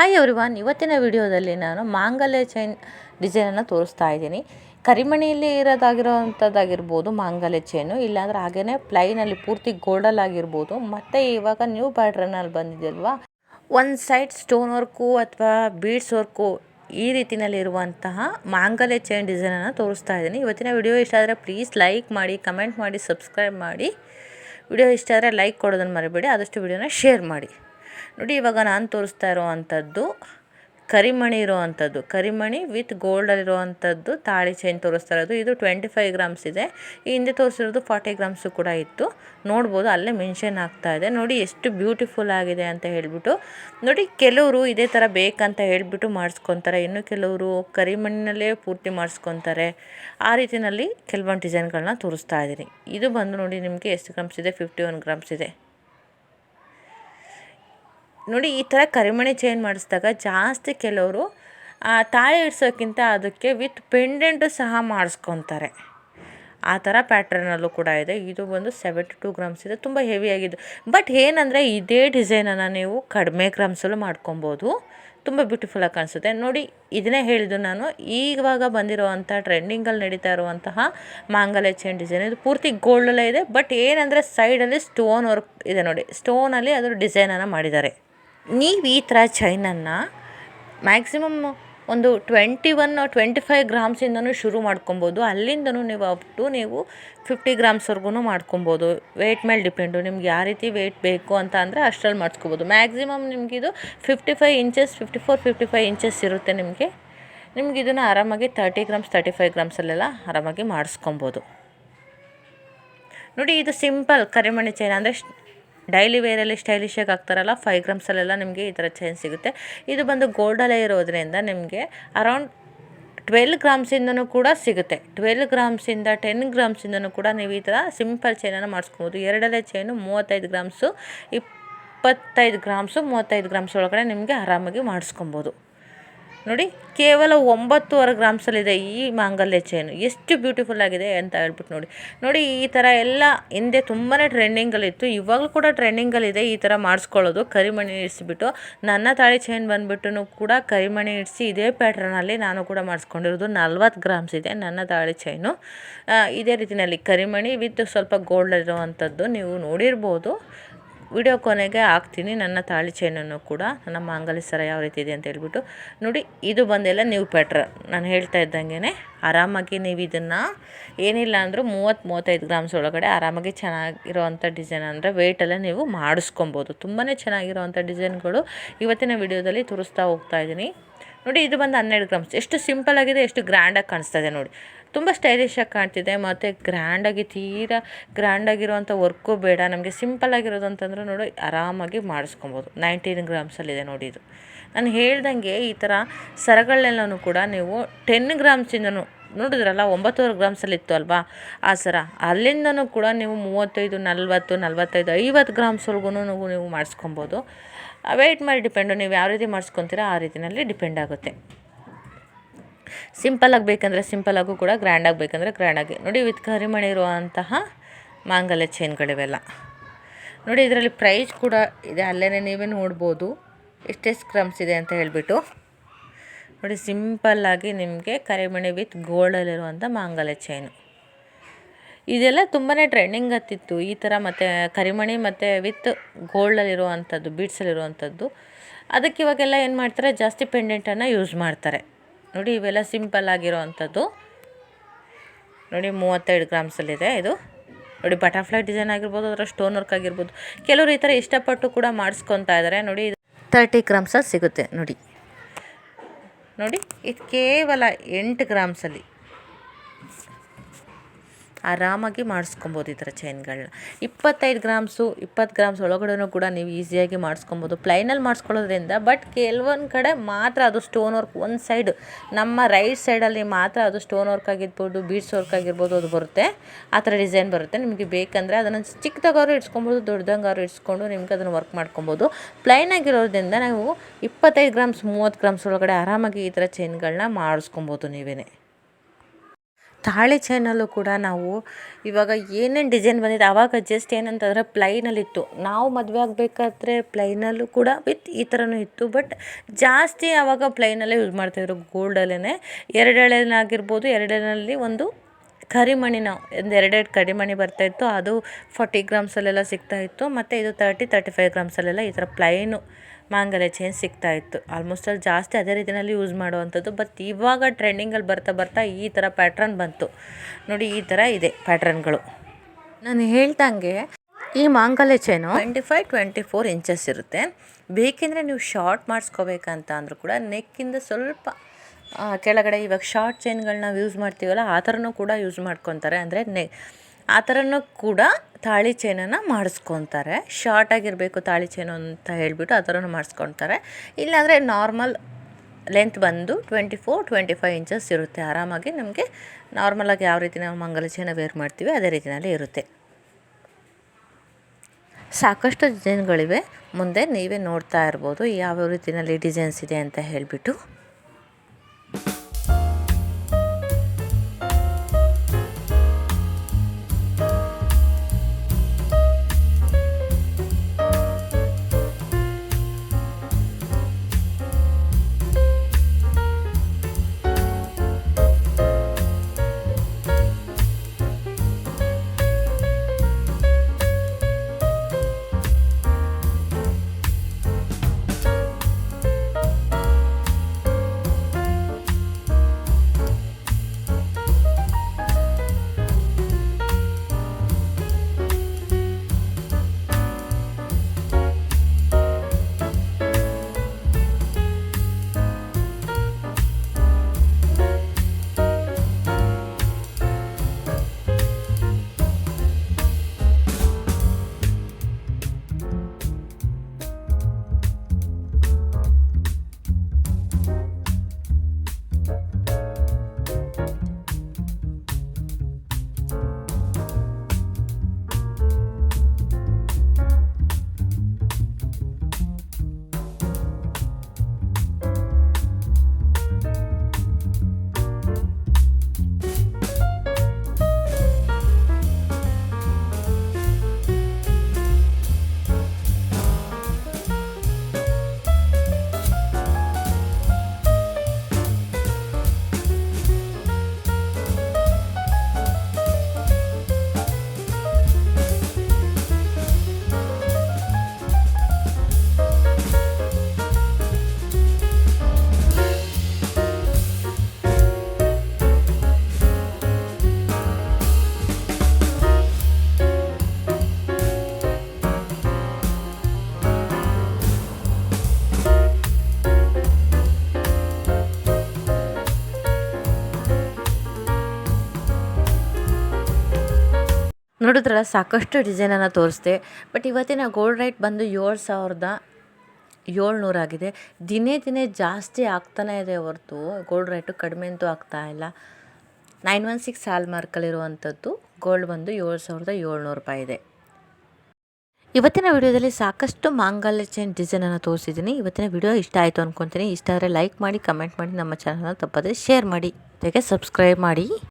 Hi everyone ಇವತ್ತಿನ ವಿಡಿಯೋದಲ್ಲಿ ನಾನು ಮಾಂಗಲ್ಯ ಚೈನ್ ಡಿಸೈನನ್ನು ತೋರಿಸ್ತಾ ಇದ್ದೀನಿ. ಕರಿಮಣಿಯಲ್ಲಿ ಇರೋದಾಗಿರೋವಂಥದ್ದಾಗಿರ್ಬೋದು ಮಾಂಗಲ್ಯ ಚೈನು ಇಲ್ಲಾಂದ್ರೆ ಹಾಗೇ ಪ್ಲೈನಲ್ಲಿ ಪೂರ್ತಿ ಗೋಲ್ಡಲ್ ಆಗಿರ್ಬೋದು ಮತ್ತು ಇವಾಗ ನ್ಯೂ ಪ್ಯಾಟ್ರನಲ್ಲಿ ಬಂದಿದೆಯಲ್ವಾ? ಒಂದು ಸೈಡ್ ಸ್ಟೋನ್ ವರ್ಕು ಅಥವಾ ಬೀಡ್ಸ್ ವರ್ಕು ಈ ರೀತಿಯಲ್ಲಿರುವಂತಹ ಮಾಂಗಲ್ಯ ಚೈನ್ ಡಿಸೈನನ್ನು ತೋರಿಸ್ತಾ ಇದ್ದೀನಿ. ಇವತ್ತಿನ ವಿಡಿಯೋ ಇಷ್ಟ ಆದರೆ ಪ್ಲೀಸ್ ಲೈಕ್ ಮಾಡಿ ಕಮೆಂಟ್ ಮಾಡಿ ಸಬ್ಸ್ಕ್ರೈಬ್ ಮಾಡಿ. ವಿಡಿಯೋ ಇಷ್ಟ ಆದರೆ ಲೈಕ್ ಕೊಡೋದನ್ನು ಮರಿಬೇಡಿ, ಆದಷ್ಟು ವಿಡಿಯೋನ ಶೇರ್ ಮಾಡಿ. ನೋಡಿ, ಇವಾಗ ನಾನು ತೋರಿಸ್ತಾ ಇರೋವಂಥದ್ದು ಕರಿಮಣಿ ಇರೋವಂಥದ್ದು ಕರಿಮಣಿ ವಿತ್ ಗೋಲ್ಡಲ್ಲಿರೋ ಅಂಥದ್ದು ತಾಳಿ ಚೈನ್ ತೋರಿಸ್ತಾ ಇರೋದು. ಇದು ಟ್ವೆಂಟಿ ಫೈವ್ ಗ್ರಾಮ್ಸ್ ಇದೆ. ಈ ಹಿಂದೆ ತೋರಿಸಿರೋದು ಫಾರ್ಟಿ ಗ್ರಾಮ್ಸು ಕೂಡ ಇತ್ತು. ನೋಡ್ಬೋದು, ಅಲ್ಲೇ ಮೆನ್ಷನ್ ಆಗ್ತಾ ಇದೆ. ನೋಡಿ, ಎಷ್ಟು ಬ್ಯೂಟಿಫುಲ್ ಆಗಿದೆ ಅಂತ ಹೇಳಿಬಿಟ್ಟು. ನೋಡಿ, ಕೆಲವರು ಇದೇ ಥರ ಬೇಕಂತ ಹೇಳಿಬಿಟ್ಟು ಮಾಡಿಸ್ಕೊತಾರೆ. ಇನ್ನು ಕೆಲವರು ಕರಿಮಣ್ಣಿನಲ್ಲೇ ಪೂರ್ತಿ ಮಾಡಿಸ್ಕೊತಾರೆ. ಆ ರೀತಿಯಲ್ಲಿ ಕೆಲವೊಂದು ಡಿಸೈನ್ಗಳನ್ನ ತೋರಿಸ್ತಾ ಇದ್ದೀನಿ ಇದು ಬಂದು ನೋಡಿ, ನಿಮಗೆ ಎಷ್ಟು ಗ್ರಾಮ್ಸ್ ಇದೆ? ಫಿಫ್ಟಿ ಒನ್ ಗ್ರಾಮ್ಸ್ ಇದೆ. ನೋಡಿ, ಈ ಥರ ಕರಿಮಣಿ ಚೈನ್ ಮಾಡಿಸಿದಾಗ ಜಾಸ್ತಿ ಕೆಲವರು ತಾಳಿ ಇಡ್ಸೋಕ್ಕಿಂತ ಅದಕ್ಕೆ ವಿತ್ ಪೆಂಡೆಂಟು ಸಹ ಮಾಡಿಸ್ಕೊತಾರೆ. ಆ ಥರ ಪ್ಯಾಟ್ರನಲ್ಲೂ ಕೂಡ ಇದೆ. ಇದು ಬಂದು ಸೆವೆಂಟಿ ಟು ಗ್ರಾಮ್ಸ್ ಇದೆ. ತುಂಬ ಹೆವಿಯಾಗಿದೆ ಬಟ್ ಏನಂದರೆ, ಇದೇ ಡಿಸೈನನ್ನು ನೀವು ಕಡಿಮೆ ಗ್ರಾಮ್ಸಲ್ಲೂ ಮಾಡ್ಕೊಬೋದು. ತುಂಬ ಬ್ಯೂಟಿಫುಲ್ಲಾಗಿ ಕಾಣಿಸುತ್ತೆ. ನೋಡಿ, ಇದನ್ನೇ ಹೇಳಿದ್ದು ನಾನು. ಈವಾಗ ಬಂದಿರುವಂಥ ಟ್ರೆಂಡಿಂಗಲ್ಲಿ ನಡೀತಾ ಇರುವಂತಹ ಮಾಂಗಲ್ಯ ಚೈನ್ ಡಿಸೈನ್ ಇದು ಪೂರ್ತಿ ಗೋಲ್ಡಲ್ಲೇ ಇದೆ. ಬಟ್ ಏನಂದರೆ ಸೈಡಲ್ಲಿ ಸ್ಟೋನ್ ವರ್ಕ್ ಇದೆ ನೋಡಿ. ಸ್ಟೋನಲ್ಲಿ ಅದರ ಡಿಸೈನನ್ನು ಮಾಡಿದ್ದಾರೆ. ನೀವು ಈ ಥರ ಚೈನನ್ನು ಮ್ಯಾಕ್ಸಿಮಮ್ ಒಂದು ಟ್ವೆಂಟಿ ಒನ್ ಟ್ವೆಂಟಿ ಫೈವ್ ಗ್ರಾಮ್ಸಿಂದನೂ ಶುರು ಮಾಡ್ಕೊಬೋದು. ಅಲ್ಲಿಂದನೂ ನೀವು ಅಪ್ ಟು ನೀವು ಫಿಫ್ಟಿ ಗ್ರಾಮ್ಸ್ವರೆಗೂ ಮಾಡ್ಕೊಬೋದು. ವೆಯ್ಟ್ ಮೇಲೆ ಡಿಪೆಂಡು ನಿಮ್ಗೆ ಯಾವ ರೀತಿ ವೆಯ್ಟ್ ಬೇಕು ಅಂತ ಅಂದರೆ ಅಷ್ಟರಲ್ಲಿ ಮಾಡಿಸ್ಕೋಬೋದು. Maximum ನಿಮಗಿದು fifty five inches fifty four fifty five inches ಇರುತ್ತೆ ನಿಮಗೆ. ನಿಮ್ಗೆ ಇದನ್ನು ಆರಾಮಾಗಿ ತರ್ಟಿ ಗ್ರಾಮ್ಸ್ ತರ್ಟಿ ಫೈವ್ ಗ್ರಾಮ್ಸಲ್ಲೆಲ್ಲ ಆರಾಮಾಗಿ ಮಾಡಿಸ್ಕೊಬೋದು. ನೋಡಿ ಇದು ಸಿಂಪಲ್ ಕರಿಮಣಿ ಚೈನ್ ಅಂದರೆ ಡೈಲಿ ವೇರಲ್ಲಿ ಸ್ಟೈಲಿಶಾಗಿ ಹಾಕ್ತಾರಲ್ಲ ಫೈವ್ ಗ್ರಾಮ್ಸಲ್ಲೆಲ್ಲ ನಿಮಗೆ ಈ ಥರ ಚೈನ್ ಸಿಗುತ್ತೆ. ಇದು ಬಂದು ಗೋಲ್ಡಲ್ಲೇ ಇರೋದ್ರಿಂದ ನಿಮಗೆ ಅರೌಂಡ್ ಟ್ವೆಲ್ ಗ್ರಾಮ್ಸಿಂದನೂ ಕೂಡ ಸಿಗುತ್ತೆ. ಟ್ವೆಲ್ ಗ್ರಾಮ್ಸಿಂದ ಟೆನ್ ಗ್ರಾಮ್ಸಿಂದನೂ ಕೂಡ ನೀವು ಈ ಥರ ಸಿಂಪಲ್ ಚೈನನ್ನು ಮಾಡಿಸ್ಕೊಬೋದು. ಎರಡನೇ ಚೈನು ಮೂವತ್ತೈದು ಗ್ರಾಮ್ಸು ಇಪ್ಪತ್ತೈದು ಗ್ರಾಮ್ಸು ಮೂವತ್ತೈದು ಗ್ರಾಮ್ಸ್ ಒಳಗಡೆ ನಿಮಗೆ ಆರಾಮಾಗಿ ಮಾಡಿಸ್ಕೊಬೋದು. ನೋಡಿ, ಕೇವಲ ಒಂಬತ್ತುವರೆ ಗ್ರಾಮ್ಸಲ್ಲಿದೆ ಈ ಮಾಂಗಲ್ಯ ಚೈನು ಎಷ್ಟು ಬ್ಯೂಟಿಫುಲ್ ಆಗಿದೆ ಅಂತ ಹೇಳ್ಬಿಟ್ಟು ನೋಡಿ. ನೋಡಿ, ಈ ಥರ ಎಲ್ಲ ಹಿಂದೆ ತುಂಬಾ ಟ್ರೆಂಡಿಂಗಲ್ಲಿತ್ತು ಇವಾಗಲೂ ಕೂಡ ಟ್ರೆಂಡಿಂಗಲ್ಲಿದೆ ಈ ಥರ ಮಾಡಿಸ್ಕೊಳ್ಳೋದು. ಕರಿಮಣಿ ಇಡಿಸ್ಬಿಟ್ಟು, ನನ್ನ ತಾಳಿ ಚೈನ್ ಬಂದುಬಿಟ್ಟು ಕೂಡ ಕರಿಮಣಿ ಇಡಿಸಿ ಇದೇ ಪ್ಯಾಟ್ರನಲ್ಲಿ ನಾನು ಕೂಡ ಮಾಡಿಸ್ಕೊಂಡಿರೋದು. ನಲ್ವತ್ತು ಗ್ರಾಮ್ಸ್ ಇದೆ ನನ್ನ ತಾಳಿ ಚೈನು ಇದೇ ರೀತಿಯಲ್ಲಿ ಕರಿಮಣಿ ವಿತ್ ಸ್ವಲ್ಪ ಗೋಲ್ಡ್ ಇರುವಂಥದ್ದು ನೀವು ನೋಡಿರ್ಬೋದು. ವಿಡಿಯೋ ಕೊನೆಗೆ ಹಾಕ್ತೀನಿ. ನನ್ನ ತಾಳಿ ಚೈನನ್ನು ಕೂಡ ನನ್ನ ಮಾಂಗಲ್ಯ ಸರ ಯಾವ ರೀತಿ ಇದೆ ಅಂತ ಹೇಳ್ಬಿಟ್ಟು ನೋಡಿ, ಇದು ಬಂದೆಲ್ಲ ನೀವು ಪ್ಯಾಟ್ರ ನಾನು ಹೇಳ್ತಾ ಇದ್ದಂಗೆ ಆರಾಮಾಗಿ ನೀವು ಇದನ್ನು ಏನಿಲ್ಲ ಅಂದರೂ ಮೂವತ್ತು, ಮೂವತ್ತೈದು ಗ್ರಾಮ್ಸ್ ಒಳಗಡೆ ಆರಾಮಾಗಿ ಚೆನ್ನಾಗಿರೋವಂಥ ಡಿಸೈನ್ ಅಂದರೆ ವೆಯ್ಟೆಲ್ಲ ನೀವು ಮಾಡಿಸ್ಕೊಬೋದು. ತುಂಬಾ ಚೆನ್ನಾಗಿರೋವಂಥ ಡಿಸೈನ್ಗಳು ಇವತ್ತಿನ ವಿಡಿಯೋದಲ್ಲಿ ತೋರಿಸ್ತಾ ಹೋಗ್ತಾ ಇದ್ದೀನಿ. ನೋಡಿ, ಇದು ಬಂದು ಹನ್ನೆರಡು ಗ್ರಾಮ್ಸ್ ಎಷ್ಟು ಸಿಂಪಲ್ ಆಗಿದೆ, ಎಷ್ಟು ಗ್ರ್ಯಾಂಡಾಗಿ ಕಾಣಿಸ್ತಾ ಇದೆ ನೋಡಿ. ತುಂಬ ಸ್ಟೈಲಿಶಾಗಿ ಕಾಣ್ತಿದೆ. ಮತ್ತು ಗ್ರ್ಯಾಂಡಾಗಿ ತೀರಾ ಗ್ರ್ಯಾಂಡಾಗಿರುವಂಥ ವರ್ಕು ಬೇಡ. ನಮಗೆ ಸಿಂಪಲ್ ಆಗಿರೋದು ಅಂತಂದ್ರೆ ನೋಡಿ, ಆರಾಮಾಗಿ ಮಾಡಿಸ್ಕೊಬೋದು. ನೈನ್ಟೀನ್ ಗ್ರಾಮ್ಸಲ್ಲಿದೆ ನೋಡಿ ಇದು. ನಾನು ಹೇಳ್ದಂಗೆ ಈ ಥರ ಸರಗಳನ್ನೆಲ್ಲನೂ ಕೂಡ ನೀವು ಟೆನ್ ಗ್ರಾಮ್ಸಿಂದನೂ ನೋಡಿದ್ರಲ್ಲ, ಒಂಬತ್ತುವರೆ ಗ್ರಾಮ್ಸಲ್ಲಿ ಇತ್ತು ಅಲ್ವಾ? ಆ ಸರ. ಅಲ್ಲಿಂದನೂ ಕೂಡ ನೀವು ಮೂವತ್ತೈದು, ನಲ್ವತ್ತು, ನಲ್ವತ್ತೈದು, ಐವತ್ತು ಗ್ರಾಮ್ಸ್ವರೆಗೂ ನೀವು ಮಾಡಿಸ್ಕೊಬೋದು. ವೆಯ್ಟ್ ಮಾಡಿ ಡಿಪೆಂಡು ನೀವು ಯಾವ ರೀತಿ ಮಾಡಿಸ್ಕೊತೀರಾ ಆ ರೀತಿಯಲ್ಲಿ ಡಿಪೆಂಡ್ ಆಗುತ್ತೆ. ಸಿಂಪಲ್ಲಾಗಿ ಬೇಕಂದರೆ ಸಿಂಪಲ್ಲಾಗೂ ಕೂಡ ಗ್ರ್ಯಾಂಡಾಗಿ ಬೇಕಂದರೆ ಗ್ರ್ಯಾಂಡಾಗಿ ನೋಡಿ ವಿತ್ ಕರಿಮಣಿ ಇರುವಂತಹ ಮಾಂಗಲ್ಯ ಚೈನ್ಗಳಿವೆಲ್ಲ ನೋಡಿ ಇದರಲ್ಲಿ ಪ್ರೈಸ್ ಕೂಡ ಇದೆ. ಅಲ್ಲೇ ನೀವೇ ನೋಡ್ಬೋದು. ಎಷ್ಟೆಷ್ಟು ಕ್ರಮ್ಸ್ ಇದೆ ಅಂತ ಹೇಳಿಬಿಟ್ಟು. ನೋಡಿ ಸಿಂಪಲ್ಲಾಗಿ ನಿಮಗೆ ಕರಿಮಣಿ ವಿತ್ ಗೋಲ್ಡಲ್ಲಿರುವಂಥ ಮಾಂಗಲ್ಯ ಚೈನು ಇದೆಲ್ಲ ತುಂಬಾ ಟ್ರೆಂಡಿಂಗ್ ಹತ್ತಿತ್ತು. ಈ ಥರ ಮತ್ತು ಕರಿಮಣಿ ಮತ್ತು ವಿತ್ ಗೋಲ್ಡಲ್ಲಿರುವಂಥದ್ದು ಬೀಡ್ಸಲ್ಲಿರುವಂಥದ್ದು ಅದಕ್ಕೆ ಇವಾಗೆಲ್ಲ ಏನು ಮಾಡ್ತಾರೆ? ಜಾಸ್ತಿ ಪೆಂಡೆಂಟನ್ನು ಯೂಸ್ ಮಾಡ್ತಾರೆ. ನೋಡಿ ಇವೆಲ್ಲ ಸಿಂಪಲ್ ಆಗಿರೋ ಅಂಥದ್ದು ನೋಡಿ ಮೂವತ್ತೆರಡು ಗ್ರಾಮ್ಸಲ್ಲಿದೆ ಇದು ನೋಡಿ ಬಟರ್ಫ್ಲೈ ಡಿಸೈನ್ ಆಗಿರ್ಬೋದು, ಅದರ ಸ್ಟೋನ್ ವರ್ಕ್ ಆಗಿರ್ಬೋದು. ಕೆಲವರು ಈ ಥರ ಇಷ್ಟಪಟ್ಟು ಕೂಡ ಮಾಡಿಸ್ಕೊತಾ ಇದ್ದಾರೆ ನೋಡಿ ತರ್ಟಿ ಗ್ರಾಮ್ಸಲ್ಲಿ ಸಿಗುತ್ತೆ. ನೋಡಿ. ನೋಡಿ, ಇದು ಕೇವಲ ಎಂಟು ಗ್ರಾಮ್ಸಲ್ಲಿ ಆರಾಮಾಗಿ ಮಾಡಿಸ್ಕೊಬೋದು ಈ ಥರ ಚೈನ್ಗಳನ್ನ ಇಪ್ಪತ್ತೈದು ಗ್ರಾಮ್ಸು, ಇಪ್ಪತ್ತು ಗ್ರಾಮ್ಸ್ ಒಳಗಡೆನೂ ಕೂಡ ನೀವು ಈಸಿಯಾಗಿ ಮಾಡಿಸ್ಕೊಬೋದು. ಪ್ಲೈನಲ್ಲಿ ಮಾಡಿಸ್ಕೊಳ್ಳೋದ್ರಿಂದ ಬಟ್ ಕೆಲವೊಂದು ಕಡೆ ಮಾತ್ರ ಅದು ಸ್ಟೋನ್ ವರ್ಕ್ ಒಂದು ಸೈಡ್ ನಮ್ಮ ರೈಟ್ ಸೈಡಲ್ಲಿ ಮಾತ್ರ ಅದು ಸ್ಟೋನ್ ವರ್ಕ್ ಆಗಿರ್ಬೋದು ಬೀಡ್ಸ್ ವರ್ಕ್ ಆಗಿರ್ಬೋದು, ಅದು ಬರುತ್ತೆ. ಆ ಥರ ಡಿಸೈನ್ ಬರುತ್ತೆ. ನಿಮಗೆ ಬೇಕಂದರೆ ಅದನ್ನು ಚಿಕ್ಕದಾಗಾದ್ರು ಇಟ್ಸ್ಕೊಬೋದು ದೊಡ್ಡದಂಗಾದ್ರು ಇಟ್ಸ್ಕೊಂಡು ನಿಮ್ಗೆ ಅದನ್ನು ವರ್ಕ್ ಮಾಡ್ಕೊಬೋದು. ಪ್ಲೈನ್ ಆಗಿರೋದ್ರಿಂದ ನಾವು ಇಪ್ಪತ್ತೈದು ಗ್ರಾಮ್ಸ್, ಮೂವತ್ತು ಗ್ರಾಮ್ಸ್ ಒಳಗಡೆ ಆರಾಮಾಗಿ ಈ ಥರ ಚೈನ್ಗಳನ್ನ ಮಾಡಿಸ್ಕೊಬೋದು ನೀವೇ ತಾಳಿ ಚೈನಲ್ಲೂ ಕೂಡ ನಾವು ಇವಾಗ ಏನೇನು ಡಿಸೈನ್ ಬಂದಿದೆ ಆವಾಗ ಜಸ್ಟ್ ಏನಂತಂದರೆ ಪ್ಲೈನಲ್ಲಿತ್ತು ನಾವು ಮದುವೆ ಆಗಬೇಕಾದ್ರೆ ಪ್ಲೈನಲ್ಲೂ ಕೂಡ ವಿತ್ ಈ ಥರನೂ ಇತ್ತು ಬಟ್ ಜಾಸ್ತಿ ಆವಾಗ ಪ್ಲೈನಲ್ಲೇ ಯೂಸ್ ಮಾಡ್ತಾಯಿದ್ರು ಗೋಲ್ಡಲ್ಲೇ ಎರಡೆಳೆನಾಗಿರ್ಬೋದು ಎರಡೆಳೆನಲ್ಲಿ ಒಂದು ಕರಿಮಣಿನ, ಒಂದು ಎರಡೆರಡು ಕರಿಮಣಿ ಬರ್ತಾಯಿತ್ತು ಅದು ಫಾರ್ಟಿ ಗ್ರಾಮ್ಸಲ್ಲೆಲ್ಲ ಸಿಗ್ತಾಯಿತ್ತು ಮತ್ತು ಇದು ತರ್ಟಿ ತರ್ಟಿ ಫೈವ್ ಗ್ರಾಮ್ಸಲ್ಲೆಲ್ಲ ಈ ಥರ ಪ್ಲೈನು ಮಾಂಗಲ್ಯ ಚೈನ್ ಸಿಗ್ತಾಯಿತ್ತು ಆಲ್ಮೋಸ್ಟ್ ಅಲ್ಲಿ ಜಾಸ್ತಿ ಅದೇ ರೀತಿಯಲ್ಲಿ ಯೂಸ್ ಮಾಡುವಂಥದ್ದು. ಬಟ್ ಇವಾಗ ಟ್ರೆಂಡಿಂಗಲ್ಲಿ ಬರ್ತಾ ಬರ್ತಾ ಈ ಥರ ಪ್ಯಾಟ್ರನ್ ಬಂತು. ನೋಡಿ ಈ ಥರ ಇದೆ ಪ್ಯಾಟ್ರನ್ಗಳು ನಾನು ಹೇಳ್ದಂಗೆ ಈ ಮಾಂಗಲ್ಯ chain twenty five twenty four inches ಇರುತ್ತೆ. ಬೇಕೆಂದರೆ ನೀವು ಶಾರ್ಟ್ ಮಾಡಿಸ್ಕೋಬೇಕಂತ ಅಂದರೂ ಕೂಡ ನೆಕ್ಕಿಂದ ಸ್ವಲ್ಪ ಕೆಳಗಡೆ ಇವಾಗ ಶಾರ್ಟ್ ಚೈನ್ಗಳನ್ನ ಯೂಸ್ ಮಾಡ್ತೀವಲ್ಲ ಆ ಥರನೂ ಕೂಡ ಯೂಸ್ ಮಾಡ್ಕೊತಾರೆ. ಅಂದರೆ ನೆ ಆ ಥರನೂ ಕೂಡ ತಾಳಿ ಚೈನನ್ನು ಮಾಡಿಸ್ಕೊತಾರೆ. ಶಾರ್ಟ್ ಆಗಿರಬೇಕು ತಾಳಿ ಚೈನು ಅಂತ ಹೇಳಿಬಿಟ್ಟು ಆ ಥರನೂ ಮಾಡಿಸ್ಕೊತಾರೆ. ಇಲ್ಲಾಂದರೆ ನಾರ್ಮಲ್ ಲೆಂತ್ ಬಂದು twenty four, twenty five inches ಇರುತ್ತೆ. ಆರಾಮಾಗಿ ನಮಗೆ ನಾರ್ಮಲಾಗಿ ಯಾವ ರೀತಿ ನಾವು ಮಂಗಲ ಚೈನ ವೇರ್ ಮಾಡ್ತೀವಿ ಅದೇ ರೀತಿಯಲ್ಲಿ ಇರುತ್ತೆ. ಸಾಕಷ್ಟು ಡಿಸೈನ್ಗಳಿವೆ. ಮುಂದೆ ನೀವೇ ನೋಡ್ತಾ ಇರ್ಬೋದು ಯಾವ ರೀತಿಯಲ್ಲಿ ಡಿಸೈನ್ಸ್ ಇದೆ ಅಂತ ಹೇಳಿಬಿಟ್ಟು. ನೋಡಿದ್ರಲ್ಲ, ಸಾಕಷ್ಟು ಡಿಸೈನನ್ನು ತೋರಿಸ್ದೆ. ಬಟ್ ಇವತ್ತಿನ ಗೋಲ್ಡ್ ರೇಟ್ ಬಂದು ಏಳು ಸಾವಿರದ ಏಳ್ನೂರಾಗಿದೆ ದಿನೇ ದಿನೇ ಜಾಸ್ತಿ ಆಗ್ತಾನೇ ಇದೆ ಹೊರತು. ಗೋಲ್ಡ್ ರೇಟು ಕಡಿಮೆ ಅಂತೂ ಆಗ್ತಾ ಇಲ್ಲ. ನೈನ್ ಒನ್ ಸಿಕ್ಸ್ ಹಾಲ್ ಮಾರ್ಕಲ್ಲಿರುವಂಥದ್ದು ಗೋಲ್ಡ್ ಬಂದು ಏಳು ಸಾವಿರದ ಏಳ್ನೂರು ರೂಪಾಯಿ ಇದೆ. ಇವತ್ತಿನ ವಿಡಿಯೋದಲ್ಲಿ ಸಾಕಷ್ಟು ಮಾಂಗಲ್ಯ ಚೈನ್ ಡಿಸೈನನ್ನು ತೋರಿಸಿದ್ದೀನಿ. ಇವತ್ತಿನ ವಿಡಿಯೋ ಇಷ್ಟ ಆಯಿತು ಅಂದ್ಕೊತೀನಿ ಇಷ್ಟ ಆದರೆ ಲೈಕ್ ಮಾಡಿ ಕಮೆಂಟ್ ಮಾಡಿ ನಮ್ಮ ಚಾನಲ್ನ ತಪ್ಪದೆ ಶೇರ್ ಮಾಡಿ. ಜೊತೆಗೆ ಸಬ್ಸ್ಕ್ರೈಬ್ ಮಾಡಿ.